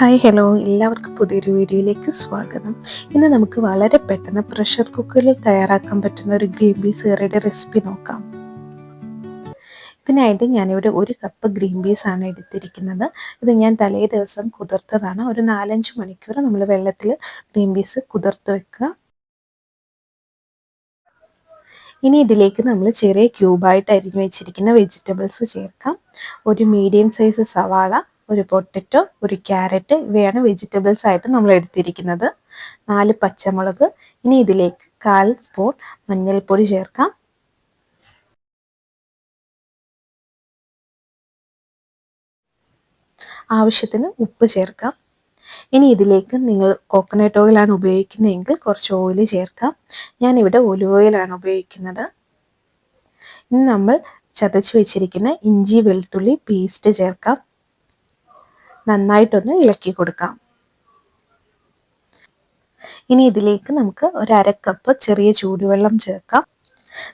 Hi hello. എല്ലാവർക്കും പുതിയൊരു വീഡിയോയിലേക്ക് സ്വാഗതം. ഇന്ന് നമുക്ക് വളരെ പെട്ടെന്ന് പ്രഷർ കുക്കറിൽ തയ്യാറാക്കാൻ പറ്റുന്ന ഒരു ഗ്രീൻ പീസ് കറിയുടെ റെസിപ്പി നോക്കാം. ഇതിനായിട്ട് ഞാനിവിടെ ഒരു കപ്പ് ഗ്രീൻ പീസ് ആണ് എടുത്തിരിക്കുന്നത്. ഇത് ഞാൻ തലേ ദിവസം കുതിർത്തതാണ്. ഒരു നാലഞ്ച് മണിക്കൂർ നമ്മൾ വെള്ളത്തിൽ ഗ്രീൻ പീസ് കുതിർത്ത് വെക്കുക. ഇനി ഇതിലേക്ക് നമ്മൾ ചെറിയ ക്യൂബായിട്ട് അരിഞ്ഞു വെച്ചിരിക്കുന്ന വെജിറ്റബിൾസ് ചേർക്കാം. ഒരു മീഡിയം സൈസ് സവാള ഒരു പൊട്ടറ്റോ ഒരു ക്യാരറ്റ് ഇവയാണ് വെജിറ്റബിൾസ് ആയിട്ട് നമ്മൾ എടുത്തിരിക്കുന്നത്. നാല് പച്ചമുളക്. ഇനി ഇതിലേക്ക് കാൽ സ്പൂൺ മഞ്ഞൾപ്പൊടി ചേർക്കാം. ആവശ്യത്തിന് ഉപ്പ് ചേർക്കാം. ഇനി ഇതിലേക്ക് നിങ്ങൾ കോക്കനട്ട് ഓയിലാണ് ഉപയോഗിക്കുന്നതെങ്കിൽ കുറച്ച് ഓയിൽ ചേർക്കാം. ഞാൻ ഇവിടെ ഒലിവ് ഓയിലാണ് ഉപയോഗിക്കുന്നത്. ഇനി നമ്മൾ ചതച്ച് വെച്ചിരിക്കുന്ന ഇഞ്ചി വെളുത്തുള്ളി പേസ്റ്റ് ചേർക്കാം. നന്നായിട്ടൊന്ന് ഇളക്കി കൊടുക്കാം. ഇനി ഇതിലേക്ക് നമുക്ക് ഒരു അര കപ്പ് ചെറിയ ചൂടുവെള്ളം ചേർക്കാം.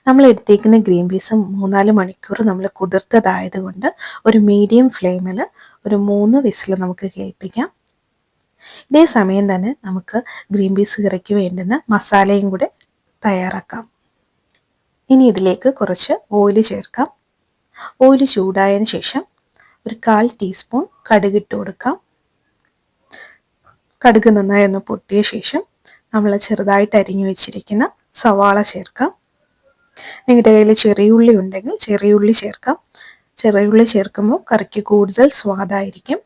നമ്മൾ എടുത്തേക്കുന്ന ഗ്രീൻ പീസ് മൂന്നാൽ മണിക്കൂർ നമ്മൾ കുതിർത്തതായതുകൊണ്ട് ഒരു മീഡിയം ഫ്ലെയിമിൽ ഒരു മൂന്ന് വിസിൽ നമുക്ക് കേൾപ്പിക്കാം. ഇതേ സമയം തന്നെ നമുക്ക് ഗ്രീൻ പീസ് കറിക്ക് വേണ്ടുന്ന മസാലയും കൂടെ തയ്യാറാക്കാം. ഇനി ഇതിലേക്ക് കുറച്ച് ഓയിൽ ചേർക്കാം. ഓയിൽ ചൂടായതിനു ശേഷം ഒരു കാൽ ടീസ്പൂൺ കടുകിട്ട് കൊടുക്കാം. കടുക് നന്നായി ഒന്ന് പൊട്ടിയ ശേഷം നമ്മൾ ചെറുതായിട്ട് അരിഞ്ഞു വെച്ചിരിക്കുന്ന സവാള ചേർക്കാം. നിങ്ങളുടെ കയ്യിൽ ചെറിയുള്ളി ഉണ്ടെങ്കിൽ ചെറിയുള്ളി ചേർക്കാം. ചെറിയുള്ളി ചേർക്കുമ്പോൾ കറിക്ക് കൂടുതൽ സ്വാദായിരിക്കും.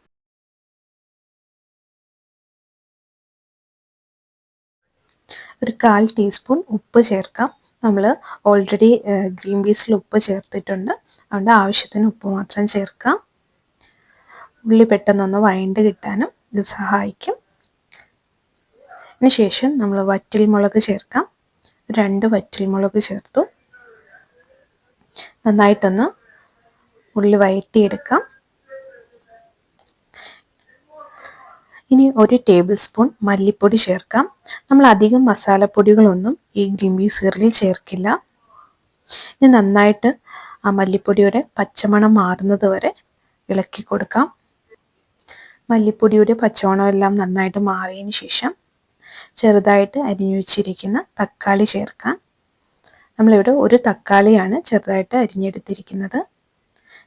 ഒരു കാൽ ടീസ്പൂൺ ഉപ്പ് ചേർക്കാം. നമ്മൾ ഓൾറെഡി ഗ്രീൻ പീസിൽ ഉപ്പ് ചേർത്തിട്ടുണ്ട്. അതുകൊണ്ട് ആവശ്യത്തിന് ഉപ്പ് മാത്രം ചേർക്കാം. ഉള്ളി പെട്ടെന്നൊന്ന് വഴണ്ട് കിട്ടാനും ഇത് സഹായിക്കും. അതിനുശേഷം നമ്മൾ വറ്റൽ മുളക് ചേർക്കാം. രണ്ട് വറ്റൽ മുളക് ചേർത്തു. നന്നായിട്ടൊന്ന് ഉള്ളി വയറ്റിയെടുക്കാം. ഇനി ഒരു ടേബിൾ സ്പൂൺ മല്ലിപ്പൊടി ചേർക്കാം. നമ്മൾ അധികം മസാലപ്പൊടികളൊന്നും ഈ ഗ്രീൻ സീറിൽ ചേർക്കില്ല. ഇനി നന്നായിട്ട് ആ മല്ലിപ്പൊടിയുടെ പച്ചമണം മാറുന്നത് വരെ ഇളക്കി കൊടുക്കാം. മല്ലിപ്പൊടിയുടെ പച്ചമണം എല്ലാം നന്നായിട്ട് മാറിയതിന് ശേഷം ചെറുതായിട്ട് അരിഞ്ഞു വെച്ചിരിക്കുന്ന തക്കാളി ചേർക്കാം. നമ്മളിവിടെ ഒരു തക്കാളിയാണ് ചെറുതായിട്ട് അരിഞ്ഞെടുത്തിരിക്കുന്നത്.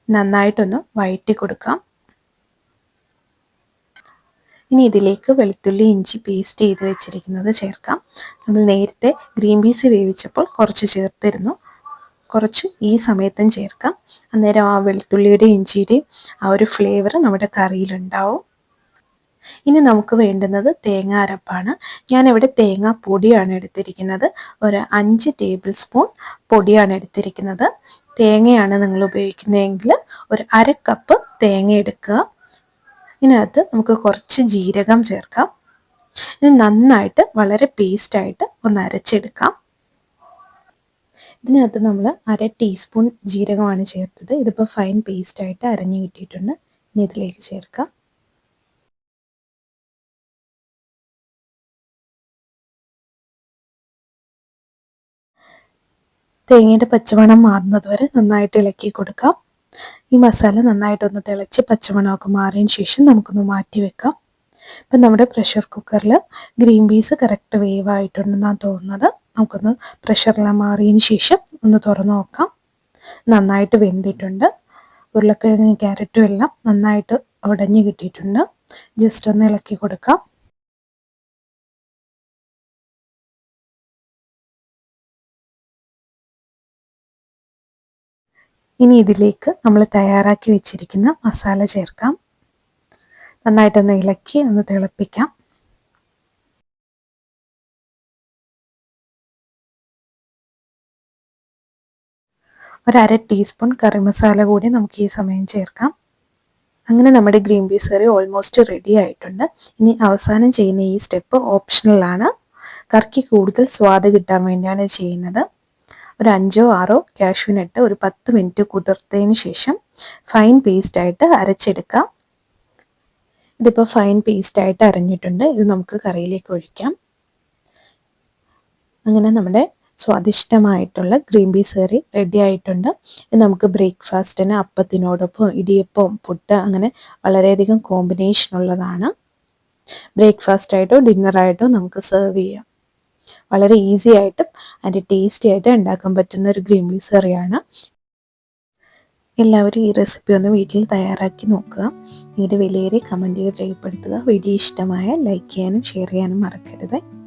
നന്നായിട്ടൊന്ന് വഴറ്റി കൊടുക്കാം. ഇനി ഇതിലേക്ക് വെളുത്തുള്ളി ഇഞ്ചി പേസ്റ്റ് ചെയ്ത് വെച്ചിരിക്കുന്നത് ചേർക്കാം. നമ്മൾ നേരത്തെ ഗ്രീൻ പീസ് വേവിച്ചപ്പോൾ കുറച്ച് ചേർത്തിരുന്നു. കുറച്ച് ഈ സമയത്തും ചേർക്കാം. അന്നേരം ആ വെളുത്തുള്ളിയുടെയും ഇഞ്ചിയുടെയും ആ ഒരു ഫ്ലേവർ നമ്മുടെ കറിയിലുണ്ടാവും ഇനി നമുക്ക് വേണ്ടുന്നത് തേങ്ങ അരപ്പാണ് ഞാനിവിടെ തേങ്ങ പൊടിയാണ് എടുത്തിരിക്കുന്നത്. ഒരു അഞ്ച് ടേബിൾ സ്പൂൺ പൊടിയാണ് എടുത്തിരിക്കുന്നത്. തേങ്ങയാണ് നിങ്ങൾ ഉപയോഗിക്കുന്നതെങ്കിൽ ഒരു അര കപ്പ് തേങ്ങ എടുക്കുക. ഇതിനകത്ത് നമുക്ക് കുറച്ച് ജീരകം ചേർക്കാം. ഇത് നന്നായിട്ട് വളരെ പേസ്റ്റായിട്ട് ഒന്ന് അരച്ചെടുക്കാം. ഇതിനകത്ത് നമ്മൾ അര ടീസ്പൂൺ ജീരകമാണ് ചേർത്തത്. ഇതിപ്പോൾ ഫൈൻ പേസ്റ്റായിട്ട് അരഞ്ഞു കിട്ടിയിട്ടുണ്ട്. ഇനി ഇതിലേക്ക് ചേർക്കാം. തേങ്ങയുടെ പച്ചമണം മാറുന്നത് വരെ നന്നായിട്ട് ഇളക്കി കൊടുക്കാം. ഈ മസാല നന്നായിട്ടൊന്ന് തിളച്ച് പച്ചമണമൊക്കെ മാറിയതിന് ശേഷം നമുക്കൊന്ന് മാറ്റി വെക്കാം. ഇപ്പം നമ്മുടെ പ്രഷർ കുക്കറിൽ ഗ്രീൻ പീസ് കറക്റ്റ് വേവ് ആയിട്ടുണ്ടെന്നാണ് തോന്നുന്നത്. നമുക്കൊന്ന് പ്രഷറെല്ലാം മാറിയതിന് ശേഷം ഒന്ന് തുറന്നു നോക്കാം. നന്നായിട്ട് വെന്തിട്ടുണ്ട്. ഉരുളക്കിഴങ്ങ് ക്യാരറ്റും എല്ലാം നന്നായിട്ട് ഉടഞ്ഞു കിട്ടിയിട്ടുണ്ട്. ജസ്റ്റ് ഒന്ന് ഇളക്കി കൊടുക്കാം. ഇനി ഇതിലേക്ക് നമ്മൾ തയ്യാറാക്കി വെച്ചിരിക്കുന്ന മസാല ചേർക്കാം. നന്നായിട്ടൊന്ന് ഇളക്കി ഒന്ന് തിളപ്പിക്കാം. ഒരര ടീസ്പൂൺ കറി മസാല കൂടി നമുക്ക് ഈ സമയം ചേർക്കാം. അങ്ങനെ നമ്മുടെ green peas curry almost ready ആയിട്ടുണ്ട്. ഇനി അവസാനം ചെയ്യുന്ന ഈ സ്റ്റെപ്പ് ഓപ്ഷണലാണ് കറിക്ക് കൂടുതൽ സ്വാദ് കിട്ടാൻ വേണ്ടിയാണ് ചെയ്യുന്നത്. ഒരു അഞ്ചോ ആറോ കാഷ്യൂനട്ട് ഒരു പത്ത് മിനിറ്റ് കുതിർത്തതിന് ശേഷം ഫൈൻ പേസ്റ്റ് ആയിട്ട് അരച്ചെടുക്കാം. ഇതിപ്പോൾ ഫൈൻ പേസ്റ്റ് ആയിട്ട് അരഞ്ഞിട്ടുണ്ട്. ഇത് നമുക്ക് കറിയിലേക്ക് ഒഴിക്കാം. അങ്ങനെ നമ്മുടെ സ്വാദിഷ്ടമായിട്ടുള്ള ഗ്രീൻ പീസ് കറി റെഡി ആയിട്ടുണ്ട്. ഇത് നമുക്ക് ബ്രേക്ക്ഫാസ്റ്റിന് അപ്പത്തിനോടൊപ്പം ഇടിയപ്പം പുട്ട് അങ്ങനെ വളരെയധികം കോമ്പിനേഷൻ ഉള്ളതാണ്. ബ്രേക്ക്ഫാസ്റ്റ് ആയിട്ടോ ഡിന്നറായിട്ടോ നമുക്ക് സെർവ് ചെയ്യാം. വളരെ ഈസി ആയിട്ടും അതിന്റെ ടേസ്റ്റി ആയിട്ട് ഉണ്ടാക്കാൻ പറ്റുന്ന ഒരു ഗ്രീൻ പീസ് കറിയാണ് എല്ലാവരും ഈ റെസിപ്പി ഒന്ന് വീട്ടിൽ തയ്യാറാക്കി നോക്കുക. നിങ്ങളുടെ വിലയേറിയ കമന്റുകൾ രേഖപ്പെടുത്തുക. വീഡിയോ ഇഷ്ടമായ ലൈക്ക് ചെയ്യാനും ഷെയർ ചെയ്യാനും മറക്കരുത്.